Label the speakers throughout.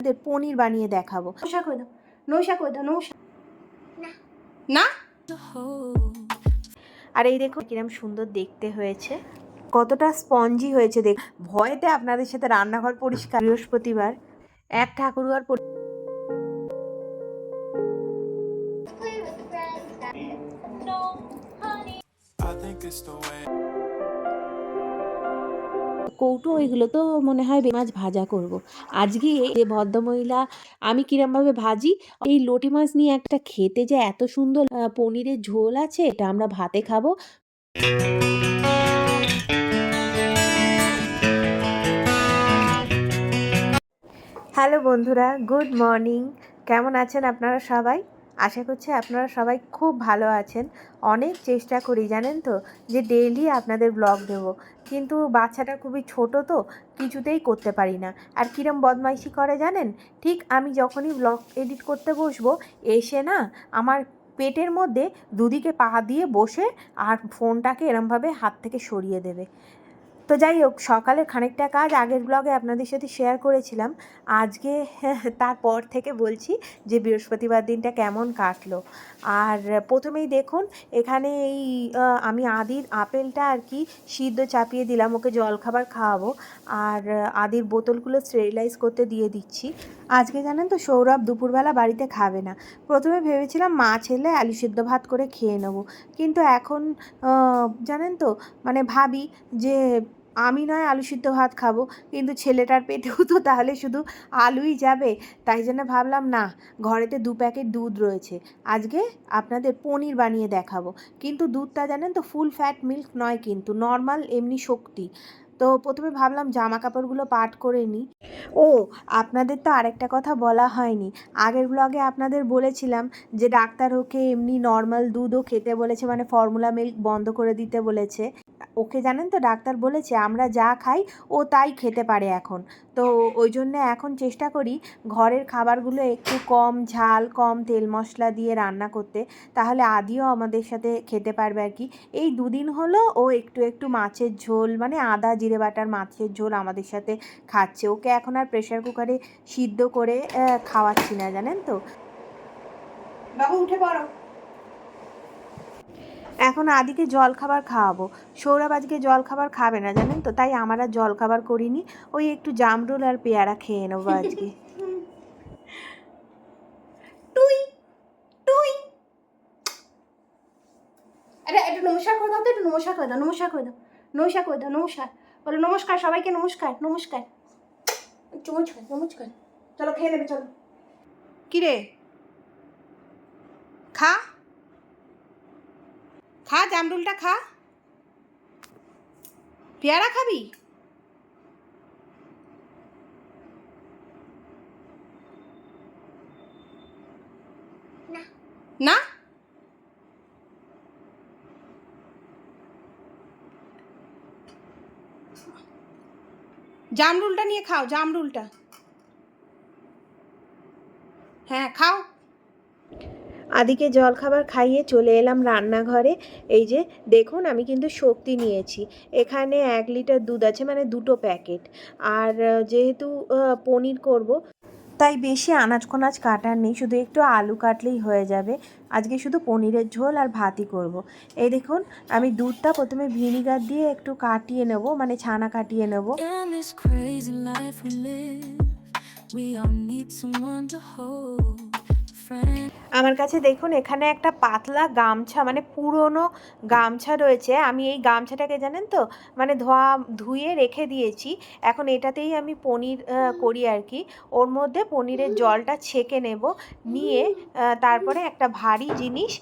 Speaker 1: আপনাদের পনির বানিয়ে দেখাবো।
Speaker 2: নৌশা করে দাও নৌশা করে দাও নৌশা। না।
Speaker 1: আর এই দেখুন কিরম সুন্দর দেখতে হয়েছে কতটা স্পঞ্জি হয়েছে দেখ। ভয়েতে আপনাদের সাথে রান্নাঘর পরিষ্কার। বৃহস্পতিবার এক ঠাকুরঘর পরি-
Speaker 3: I think it's the way.
Speaker 4: কৌটো ওইগুলো তো মনে হয় মাছ ভাজা করব। আজকে যে ভদ্রমহিলা, আমি কিরমভাবে ভাজি? এই লটি মাছ নিয়ে একটা খেতে যে এত সুন্দর পনিরের ঝোল আছে, এটা আমরা ভাতে খাব।
Speaker 1: হ্যালো বন্ধুরা, গুড মর্নিং। কেমন আছেন আপনারা সবাই? আশা করছি আপনারা সবাই খুব ভালো আছেন। অনেক চেষ্টা করি, জানেন তো, যে ডেইলি আপনাদের ব্লগ দেব। কিন্তু বাচ্চাটা খুবই ছোট তো, কিছুতেই করতে পারি না। আর কিরম বদমাইশি করে জানেন? ঠিক আমি যখনই ব্লগ এডিট করতে বসবো, এসে না আমার পেটের মধ্যে দুদিকে পা দিয়ে বসে আর ফোনটাকে এরমভাবে হাত থেকে সরিয়ে দেবে। তো যাই হোক, সকালে খানিকটা কাজ আগের ব্লগে আপনাদের সাথে শেয়ার করেছিলাম। আজকে তারপর থেকে বলছি যে বৃহস্পতিবার দিনটা কেমন কাটলো। আর প্রথমেই দেখুন, এখানে এই আমি আদির আপেলটা আর কি সিদ্ধ চাপিয়ে দিলাম, ওকে জলখাবার খাওয়াবো। আর আদির বোতলগুলো স্টেরিলাইজ করতে দিয়ে দিচ্ছি। আজকে জানেন তো, সৌরভ দুপুরবেলা বাড়িতে খাবে না। প্রথমে ভেবেছিলাম মা ছেলে আলু সিদ্ধ ভাত করে খেয়ে নেব। কিন্তু এখন জানেন তো মানে ভাবি যে আমি নয় আলু সিদ্ধ ভাত খাব, কিন্তু ছেলেটার পেটেও তো তাহলে শুধু আলুই যাবে। তাই জন্য ভাবলাম, না, ঘরেতে দু প্যাকেট দুধ রয়েছে। আজকে আপনাদের পনির বানিয়ে দেখাবো। কিন্তু দুধটা জানেন তো ফুল ফ্যাট মিল্ক নয় কিন্তু নর্মাল এমনি শক্তি। তো প্রথমে ভাবলাম জামা কাপড়গুলো পাট করে নিই ও, আপনাদের তো আরেকটা কথা বলা হয়নি। আগের ব্লগে আপনাদের বলেছিলাম যে ডাক্তার ওকে এমনি নর্মাল দুধও খেতে বলেছে মানে ফর্মুলা মিল্ক বন্ধ করে দিতে বলেছে। ওকে জানেন তো, ডাক্তার বলেছে আমরা যা খাই ও তাই খেতে পারে এখন। তো ওই জন্য এখন চেষ্টা করি ঘরের খাবারগুলো একটু কম ঝাল, কম তেল মশলা দিয়ে রান্না করতে। তাহলে আদিও আমাদের সাথে খেতে পারবে আর কি। এই দুদিন হলো ও একটু একটু মাছের ঝোল মানে আদা জিরে বাটার মাছের ঝোল আমাদের সাথে খাচ্ছে। ওকে এখন আর প্রেশার কুকারে সিদ্ধ করে খাওয়াচ্ছি না জানেন তো?
Speaker 2: বাবু উঠে পড়ো।
Speaker 1: এখন আদিকে জল খাবার খাওয়াবো। সৌরভ আজকে জল খাবার খাবে না জানেন তো? তাই আমার আর জল খাবার করিনি। ওই একটু জামরুল আর পেয়ারা খেয়ে নেব আজকে।
Speaker 2: টুই টুই। আরে একটু নমস্কার করে দাও তো একটু নমস্কার করে দাও নমস্কার করে দাও নমস্কার করে দাও নমস্কার। বলো নমস্কার সবাইকে নমস্কার নমস্কার। নমস্কার নমস্কার চলো খেয়ে নেবে চলো।
Speaker 1: কিরে খা। খা জামরুলটা খা। পেয়ারা খাবি? না? জামরুলটা নিয়ে খাও, জামরুলটা। হ্যাঁ খাও। আদিকে জলখাবার খাইয়ে চলে এলাম রান্নাঘরে। এই যে, দেখুন আমি কিন্তু শক্তি নিয়েছি। এখানে এক লিটার দুধ আছে মানে দুটো প্যাকেট। আর যেহেতু পনির করব তাই বেশি আনাজ কোনাজ কাটার নেই, শুধু একটু আলু কাটলেই হয়ে যাবে আজকে শুধু পনিরের ঝোল আর ভাতই করব। এই দেখুন, আমি দুধটা প্রথমে ভিনিগার দিয়ে একটু কাটিয়ে নেব মানে ছানা কাটিয়ে নেব
Speaker 5: we all need someone to hold. Friend.
Speaker 1: আমার কাছে দেখুন, এখানে একটা পাতলা গামছা মানে পুরনো গামছা রয়েছে। আমি এই গামছাটাকে জানেন তো? মানে ধোয়া, ধুয়ে রেখে দিয়েছি। এখন এটাতেই আমি পনির করি আর কি। ওর মধ্যে পনিরের জলটা ছেঁকে নেব। নিয়ে তারপরে একটা ভারী জিনিস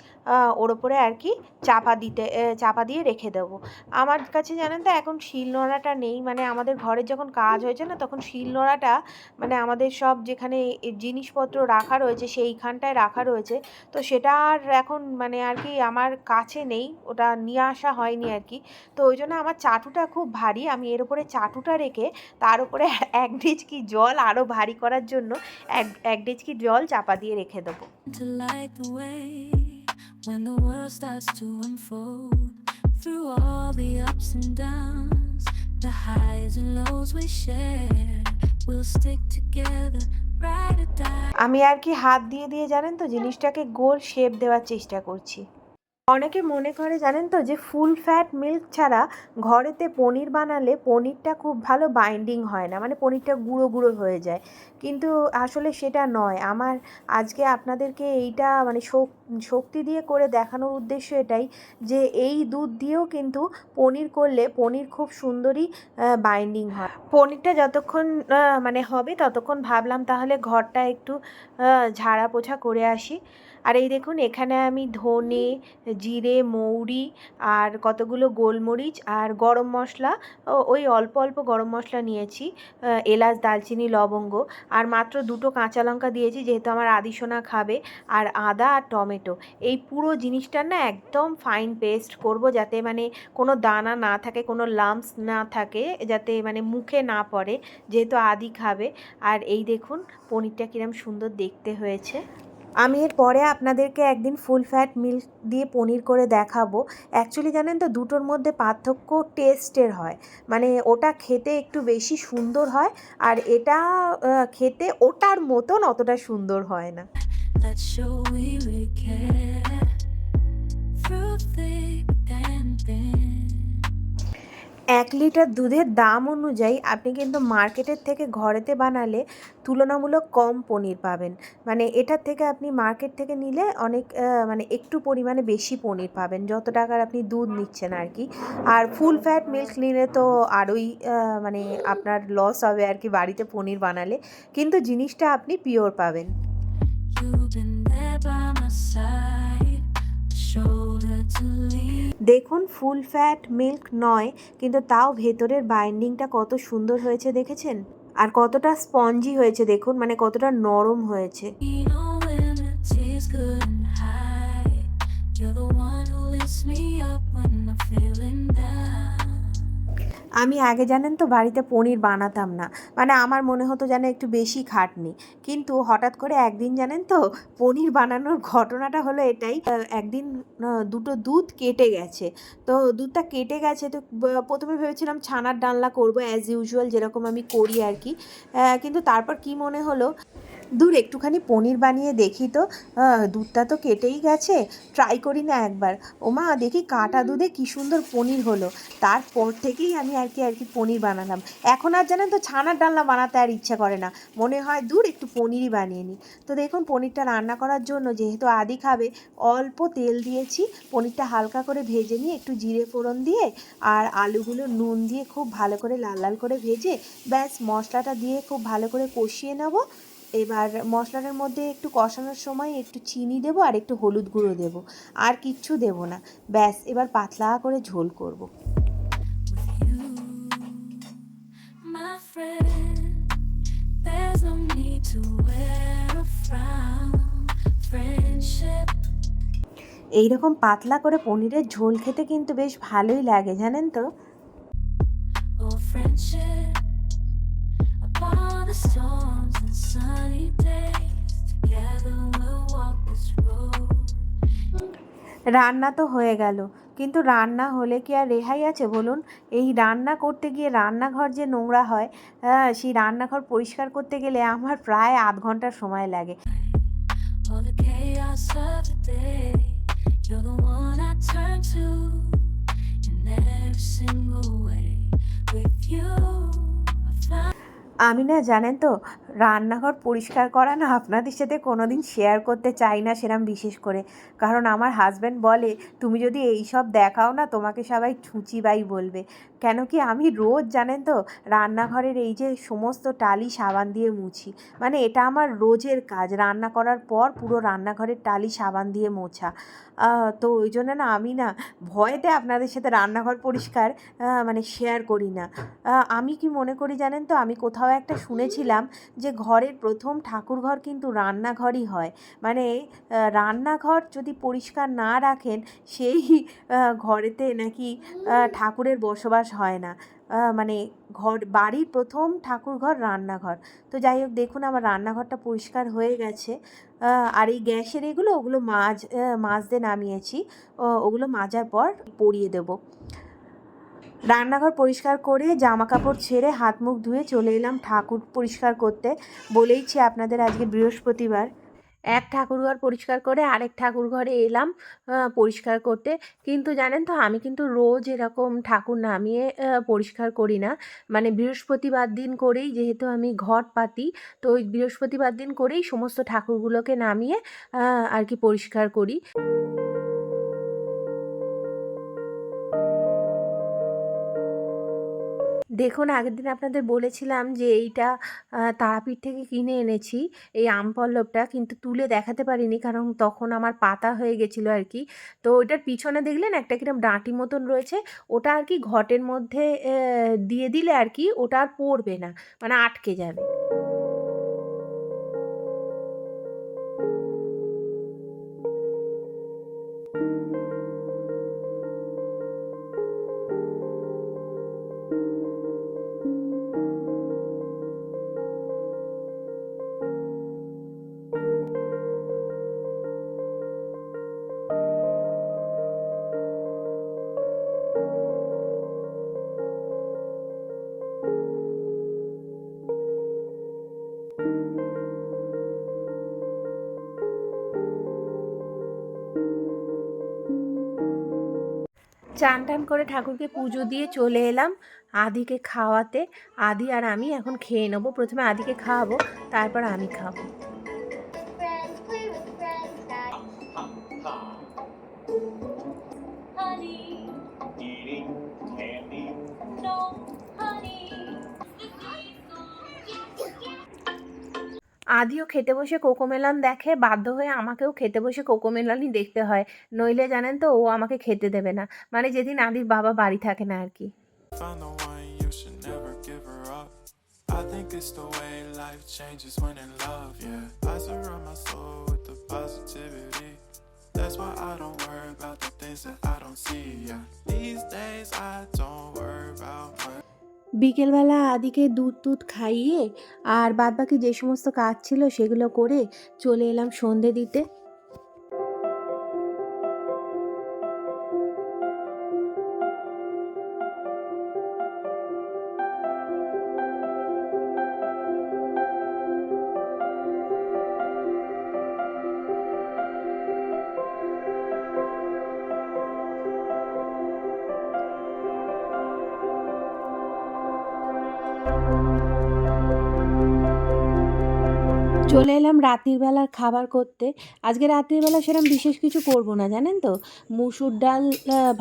Speaker 1: ওর ওপরে আর কি চাপা দিতে চাপা দিয়ে রেখে দেবো। আমার কাছে জানেন তো, এখন শিলনোড়াটা নেই। মানে আমাদের ঘরের যখন কাজ হয়েছে না, তখন শিলনোড়াটা মানে আমাদের সব যেখানে জিনিসপত্র রাখা রয়েছে, সেইখানটায় রাখা রয়েছে। রয়েছে তো সেটা আর এখন মানে আর কি আমার কাছে নেই ওটা নিয়ে আসা হয়নি আর কি। তো ওই জন্য আমার চাটুটা খুব ভারী আমি এর উপরে চাটুটা রেখে তার উপরে এক ডিচকি জল আরও ভারী করার জন্য এক এক ডিচকি জল চাপা দিয়ে রেখে দেবো।
Speaker 5: When the world starts to unfold through all the ups and downs,
Speaker 1: আমি আর কি হাত দিয়ে দিয়ে জানেন তো জিনিসটাকে গোল শেপ দেওয়ার চেষ্টা করছি। অনেকে মনে করে জানেন তো যে ফুল ফ্যাট মিল্ক ছাড়া ঘরেতে পনির বানালে পনিরটা খুব ভালো বাইন্ডিং হয় না মানে পনিরটা গুঁড়ো গুঁড়ো হয়ে যায়। কিন্তু আসলে সেটা নয়। আমার আজকে আপনাদেরকে এইটা মানে শক- শক্তি দিয়ে করে দেখানোর উদ্দেশ্য এটাই যে এই দুধ দিয়েও কিন্তু পনির করলে পনির খুব সুন্দরই বাইন্ডিং হয়। পনিরটা যতক্ষণ মানে হবে ততক্ষণ ভাবলাম তাহলে ঘরটা একটু ঝাড়া পোছা করে আসি। আর এই দেখুন, এখানে আমি ধনে, জিরে, মৌরি আর কতগুলো গোলমরিচ আর গরম মশলা ওই অল্প অল্প গরম মশলা নিয়েছি এলাচ দালচিনি লবঙ্গ আর মাত্র দুটো কাঁচা লঙ্কা দিয়েছি যেহেতু আমার আদিসোনা খাবে আর আদা আর টমেটো। এই পুরো জিনিসটার না একদম ফাইন পেস্ট করব যাতে মানে কোনো দানা না থাকে, কোনো লাম্পস না থাকে, যাতে মানে মুখে না পড়ে, যেহেতু আদি খাবে। আর এই দেখুন, পনিরটা কিরম সুন্দর দেখতে হয়েছে। আমি এর পরে আপনাদেরকে একদিন ফুল ফ্যাট মিল্ক দিয়ে পনির করে দেখাবো। অ্যাকচুয়ালি জানেন তো, দুটোর মধ্যে পার্থক্য টেস্টের হয়। মানে ওটা খেতে একটু বেশি সুন্দর হয় আর এটা খেতে ওটার মতন অতটা সুন্দর হয় না। এক লিটার দুধের দাম অনুযায়ী আপনি কিন্তু মার্কেটের থেকে ঘরেতে বানালে তুলনামূলক কম পনির পাবেন। মানে এটার থেকে আপনি মার্কেট থেকে নিলে অনেক মানে একটু পরিমাণে বেশি পনির পাবেন, যত টাকার আপনি দুধ নিচ্ছেন আর কি আর ফুল ফ্যাট মিল্ক নিলে তো আরোই মানে আপনার লস হবে আর কি বাড়িতে পনির বানালে। কিন্তু জিনিসটা আপনি পিওর পাবেন। দেখুন ফুল ফ্যাট মিল্ক নয় কিন্তু তাও ভেতরের বাইন্ডিংটা কত সুন্দর হয়েছে দেখেছেন আর কতটা স্পঞ্জি হয়েছে দেখুন মানে কতটা নরম হয়েছে.
Speaker 5: You're.
Speaker 1: আমি আগে জানেন তো বাড়িতে পনির বানাতাম না। মানে আমার মনে হতো যেন একটু বেশি খাটনি। কিন্তু হঠাৎ করে একদিন জানেন তো পনির বানানোর ঘটনাটা হলো এটাই একদিন দুটো দুধ কেটে গেছে। তো দুধটা কেটে গেছে তো প্রথমে ভেবেছিলাম ছানার ডালনা করব অ্যাজ ইউজুয়াল যেরকম আমি করি আর কি। কিন্তু তারপর কি মনে হলো দূর, একটুখানি পনির বানিয়ে দেখি তো। দুধটা তো কেটেই গেছে। ট্রাই করি না একবার। ওমা, দেখি কাটা দুধে কি সুন্দর পনির হলো। তারপর থেকেই আমি আর কি আর কি পনির বানালাম। এখন আর জানেন তো, ছানার ডালনা বানাতে আর ইচ্ছা করে না। মনে হয়, দূর, একটু পনিরই বানিয়ে নিই। তো দেখুন, পনিরটা রান্না করার জন্য যেহেতু আদি খাবে, অল্প তেল দিয়েছি। পনিরটা হালকা করে ভেজে নিয়ে একটু জিরে ফোড়ন দিয়ে আর আলুগুলো নুন দিয়ে খুব ভালো করে লাল লাল করে ভেজে, ব্যাস, মশলাটা দিয়ে খুব ভালো করে কষিয়ে নেব। এবার মশলাটার মধ্যে একটু কষানোর সময় একটু চিনি দেবো আর একটু হলুদ গুঁড়ো দেবো। আর কিচ্ছু দেবো না। ব্যাস এবার পাতলা করে ঝোল করব। এইরকম পাতলা করে পনিরের ঝোল খেতে কিন্তু বেশ ভালোই লাগে জানেন তো? রান্না তো হয়ে গেল। কিন্তু রান্না হলে কি আর রেহাই আছে বলুন? এই রান্না করতে গিয়ে রান্নাঘর যে নোংরা হয় আহ, সেই রান্নাঘর পরিষ্কার করতে গেলে আমার প্রায় আধ ঘণ্টার সময় লাগে. আমি না জানেন তো রান্নাঘর পরিষ্কার করা না আপনাদের সাথে কোনো দিন শেয়ার করতে চাই না সেরম বিশেষ করে। কারণ আমার হাজব্যান্ড বলে, তুমি যদি এই সব দেখাও না, তোমাকে সবাই ছুঁচিবাই বলবে। কেন কি আমি রোজ জানেন তো, রান্নাঘরের এই যে সমস্ত টালি সাবান দিয়ে মুছি। মানে এটা আমার রোজের কাজ। রান্না করার পর পুরো রান্নাঘরের টালি সাবান দিয়ে মোছা। তো ওই জন্য না আমি না ভয়েতে আপনাদের সাথে রান্নাঘর পরিষ্কার মানে শেয়ার করি না। আমি কি মনে করি জানেন তো, আমি কোথাও একটা শুনেছিলাম যে ঘরের প্রথম ঠাকুরঘর কিন্তু রান্নাঘরই হয়। মানে রান্নাঘর যদি পরিষ্কার না রাখেন সেই ঘরেতে নাকি ঠাকুরের বসবাস হয় না। মানে ঘর বাড়ির প্রথম ঠাকুরঘর রান্নাঘর। তো যাই হোক দেখুন আমার রান্নাঘরটা পরিষ্কার হয়ে গেছে। আর এই গ্যাসের এগুলো ওগুলো মাছ আহ, মাজতে নামিয়েছি। ওগুলো মাজার পর পরিয়ে দেবো। রান্নাঘর পরিষ্কার করে জামা কাপড় ছেড়ে হাত মুখ ধুয়ে চলে এলাম ঠাকুর পরিষ্কার করতে বলেইছি আপনাদের আজকে বৃহস্পতিবার। এক ঠাকুরঘর পরিষ্কার করে আরেক ঠাকুর ঘরে এলাম পরিষ্কার করতে। কিন্তু জানেন তো, আমি কিন্তু রোজ এরকম ঠাকুর নামিয়ে পরিষ্কার করি না। মানে বৃহস্পতিবার দিন করেই যেহেতু আমি ঘট পাতি, তো ওই বৃহস্পতিবার দিন করেই সমস্ত ঠাকুরগুলোকে নামিয়ে আর কি পরিষ্কার করি। দেখুন, আগের দিন আপনাদের বলেছিলাম যে, এইটা তারাপীঠ থেকে কিনে এনেছি, এই আম পল্লবটা, কিন্তু তুলে দেখাতে পারিনি, কারণ তখন আমার পাতা হয়ে গেছিল আর কি। তো ওইটার পিছনে দেখলেন একটা কিরম ডাঁটি মতন রয়েছে, ওটা আর কি ঘটের মধ্যে দিয়ে দিলে আর কি, ওটা আর পড়বে না মানে আটকে যাবে। চান টান করে ঠাকুরকে পুজো দিয়ে চলে এলাম আদিকে খাওয়াতে। আদি আর আমি এখন খেয়ে নেব। প্রথমে আদিকে খাওয়াবো, তারপর আমি খাব। আদিও খেতে বসে কোকোমেলন দেখে বাধ্য হয়ে আমাকেও খেতে বসে কোকোমেলনই দেখতে হয় নইলে জানেন তো ও আমাকে খেতে দেবে না মানে যেদিন আদির বাবা বাড়ি থাকে না আর কি.
Speaker 3: I think it's the way life changes when in love, yeah. I surround my soul with the positivity. That's why I don't worry about the things that I don't see, yeah. These days I don't worry about much.
Speaker 1: বিকেলবেলা আদিকে দুধ টুধ খাইয়ে আর বাদবাকি যে সমস্ত কাজ ছিল সেগুলো করে চলে এলাম সন্ধে দিতে। চলে এলাম রাত্রির বেলার খাবার করতে। আজকে রাত্রির বেলা সেরকম বিশেষ কিছু করব না, জানেন তো? মুসুর ডাল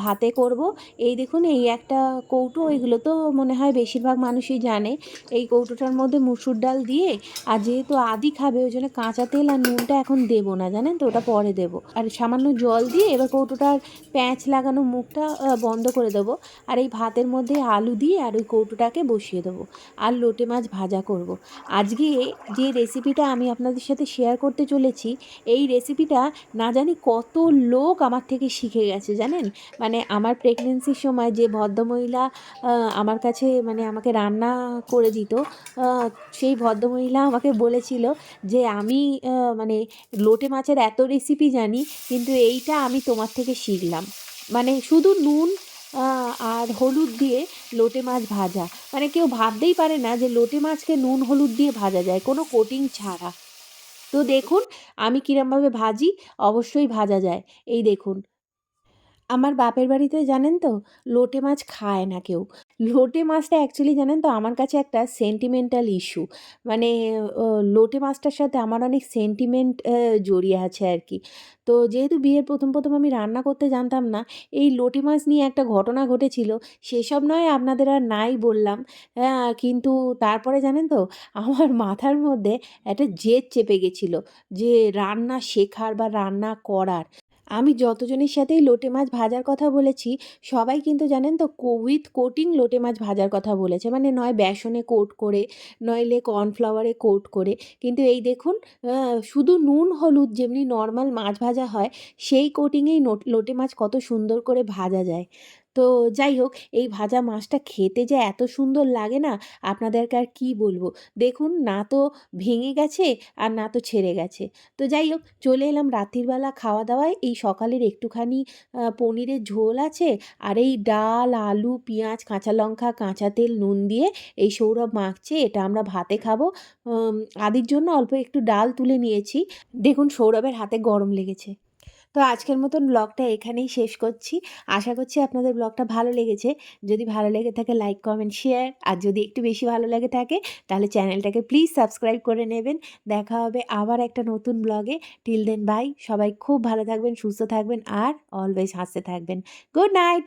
Speaker 1: ভাতে করব। এই দেখুন, এই একটা কৌটো, এগুলো তো মনে হয় বেশিরভাগ মানুষই জানে। এই কৌটোটার মধ্যে মুসুর ডাল দিয়ে, আর যেহেতু আদি খাবে, ওই জন্য কাঁচা তেল আর নুনটা এখন দেবো না, জানেন তো? ওটা পরে দেবো। আর সামান্য জল দিয়ে এবার কৌটোটার প্যাঁচ লাগানো মুখটা বন্ধ করে দেবো। আর এই ভাতের মধ্যে আলু দিয়ে আর ওই কৌটোটাকে বসিয়ে দেবো। আর লোটে মাছ ভাজা করব। আজকে যে রেসিপিটা আমি আপনাদের সাথে শেয়ার করতে চলেছি। এই রেসিপিটা না জানি কত লোক আমার থেকে শিখে গেছে, জানেন? মানে আমার প্রেগনেন্সির সময় যে ভদ্রমহিলা আমার কাছে মানে আমাকে রান্না করে দিত সেই ভদ্রমহিলা আমাকে বলেছিল যে, আমি মানে লোটে মাছের এত রেসিপি জানি, কিন্তু এইটা আমি তোমার থেকে শিখলাম। মানে শুধু নুন আর হলুদ দিয়ে লোটে মাছ ভাজা। মানে কেউ ভাবতেই পারে না যে লোটে মাছকে নুন হলুদ দিয়ে ভাজা যায়, কোনো কোটিং ছাড়া। তো দেখুন, আমি কীরমভাবে ভাজি, অবশ্যই ভাজা যায়। এই দেখুন আমার বাপের বাড়িতে জানেন তো? লোটে মাছ খায় না কেউ। লোটে মাছটা অ্যাকচুয়ালি জানেন তো? আমার কাছে একটা সেন্টিমেন্টাল ইস্যু মানে লোটে মাছটার সাথে আমার অনেক সেন্টিমেন্ট জড়িয়ে আছে আর কি তো যেহেতু বিয়ের প্রথম প্রথম আমি রান্না করতে জানতাম না, এই লোটে মাছ নিয়ে একটা ঘটনা ঘটেছিল। সেসব নয় আপনাদের আর নাই বললাম। কিন্তু তারপরে জানেন তো? আমার মাথার মধ্যে একটা জেদ চেপে গেছিল যে রান্না শেখার বা রান্না করার। আমি যতজনের সাথেই লোটে মাছ ভাজার কথা বলেছি, সবাই কিন্তু জানেন তো উইথ কোটিং লোটে মাছ ভাজার কথা বলেছে। মানে নয় বেসনে কোট করে নইলে কর্নফ্লাওয়ারে কোট করে। কিন্তু এই দেখুন শুধু নুন, হলুদ যেমনি নর্মাল মাছ ভাজা হয়, সেই কোটিংয়েই লোটে মাছ কত সুন্দর করে ভাজা যায়। তো যাই হোক, এই ভাজা মাছটা খেতে যে এত সুন্দর লাগে না, আপনাদেরকে আর কী বলব? দেখুন না তো ভেঙে গেছে আর না তো ছেড়ে গেছে। তো যাই হোক, চলে এলাম রাত্রিবেলা খাওয়া দাওয়ায়। এই সকালের একটুখানি পনিরের ঝোল আছে আর এই ডাল, আলু, পেঁয়াজ, কাঁচা লঙ্কা, কাঁচা তেল, নুন দিয়ে এই সৌরভ মাখছে, এটা আমরা ভাতে খাব। আদির জন্য অল্প একটু ডাল তুলে নিয়েছি। দেখুন সৌরভের হাতে গরম লেগেছে। তো আজকের মতন ব্লগটা এখানেই শেষ করছি। আশা করছি আপনাদের ব্লগটা ভালো লেগেছে। যদি ভালো লেগে থাকে লাইক কমেন্ট শেয়ার আর যদি একটু বেশি ভালো লেগে থাকে, তাহলে চ্যানেলটাকে প্লিজ সাবস্ক্রাইব করে নেবেন। দেখা হবে আবার একটা নতুন ব্লগে। টিল দেন বাই সবাই খুব ভালো থাকবেন, সুস্থ থাকবেন, আর অলওয়েজ হাসতে থাকবেন। Good night